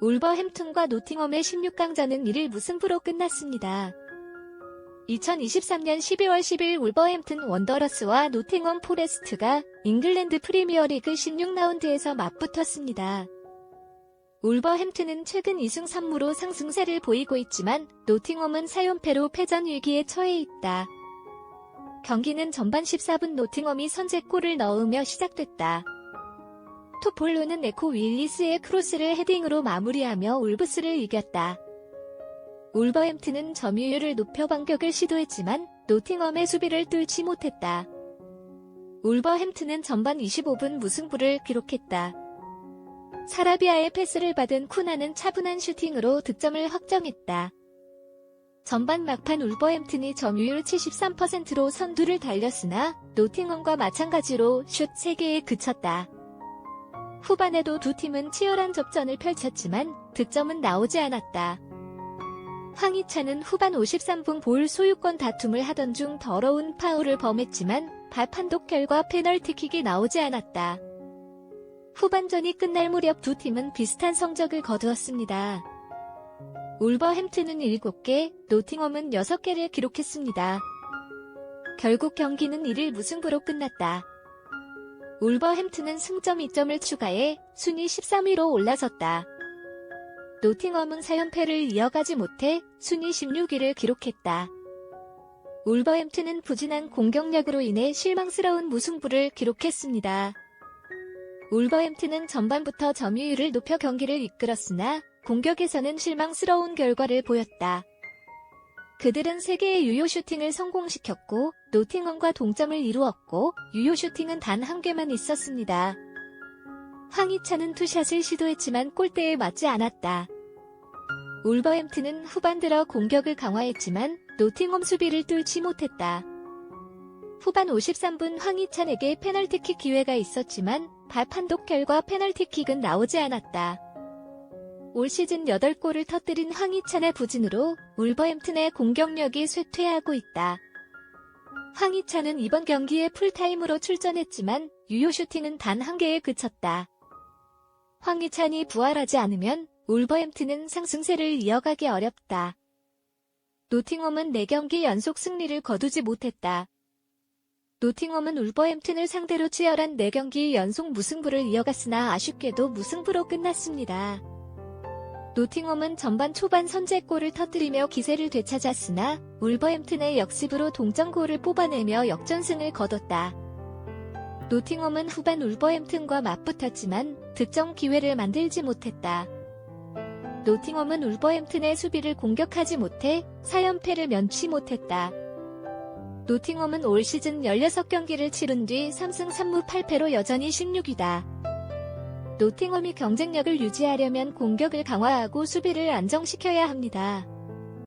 울버햄튼과 노팅엄의 16강전은 1일 무승부로 끝났습니다. 2023년 12월 10일 울버햄튼 원더러스와 노팅엄 포레스트가 잉글랜드 프리미어리그 16라운드에서 맞붙었습니다. 울버햄튼은 최근 2승 3무로 상승세를 보이고 있지만 노팅엄은 4연패로 패전 위기에 처해 있다. 경기는 전반 14분 노팅엄이 선제골을 넣으며 시작됐다. 토폴로는 에코 윌리스의 크로스를 헤딩으로 마무리하며 울브스를 이겼다. 울버햄튼은 점유율을 높여 반격을 시도했지만 노팅엄의 수비를 뚫지 못했다. 울버햄튼은 전반 25분 무승부를 기록했다. 사라비아의 패스를 받은 쿠나는 차분한 슈팅으로 득점을 확정했다. 전반 막판 울버햄튼이 점유율 73%로 선두를 달렸으나 노팅엄과 마찬가지로 슛 3개에 그쳤다. 후반에도 두 팀은 치열한 접전을 펼쳤지만 득점은 나오지 않았다. 황희찬은 후반 53분 볼 소유권 다툼을 하던 중 더러운 파울을 범했지만 발 판독 결과 페널티킥이 나오지 않았다. 후반전이 끝날 무렵 두 팀은 비슷한 성적을 거두었습니다. 울버햄튼은 7개, 노팅엄은 6개를 기록했습니다. 결국 경기는 1일 무승부로 끝났다. 울버햄튼은 승점 2점을 추가해 순위 13위로 올라섰다. 노팅엄은 4연패를 이어가지 못해 순위 16위를 기록했다. 울버햄튼은 부진한 공격력으로 인해 실망스러운 무승부를 기록했습니다. 울버햄튼은 전반부터 점유율을 높여 경기를 이끌었으나 공격에서는 실망스러운 결과를 보였다. 그들은 3개의 유효 슈팅을 성공시켰고 노팅엄과 동점을 이루었고 유효 슈팅은 단 한 개만 있었습니다. 황희찬은 투샷을 시도했지만 골대에 맞지 않았다. 울버햄튼은 후반 들어 공격을 강화했지만 노팅엄 수비를 뚫지 못했다. 후반 53분 황희찬에게 페널티킥 기회가 있었지만 발 판독 결과 페널티킥은 나오지 않았다. 올 시즌 8골을 터뜨린 황희찬의 부진으로 울버햄튼의 공격력이 쇠퇴하고 있다. 황희찬은 이번 경기에 풀타임으로 출전했지만 유효 슈팅은 단 한 개에 그쳤다. 황희찬이 부활하지 않으면 울버햄튼은 상승세를 이어가기 어렵다. 노팅엄은 4경기 연속 승리를 거두지 못했다. 노팅엄은 울버햄튼을 상대로 치열한 4경기 연속 무승부를 이어갔으나 아쉽게도 무승부로 끝났습니다. 노팅엄은 전반 초반 선제골을 터뜨리며 기세를 되찾았으나 울버햄튼의 역습으로 동점골을 뽑아내며 역전승을 거뒀다. 노팅엄은 후반 울버햄튼과 맞붙었지만 득점 기회를 만들지 못했다. 노팅엄은 울버햄튼의 수비를 공격하지 못해 4연패를 면치 못했다. 노팅엄은 올 시즌 16경기를 치른 뒤 3승 3무 8패로 여전히 16위다. 노팅엄이 경쟁력을 유지하려면 공격을 강화하고 수비를 안정시켜야 합니다.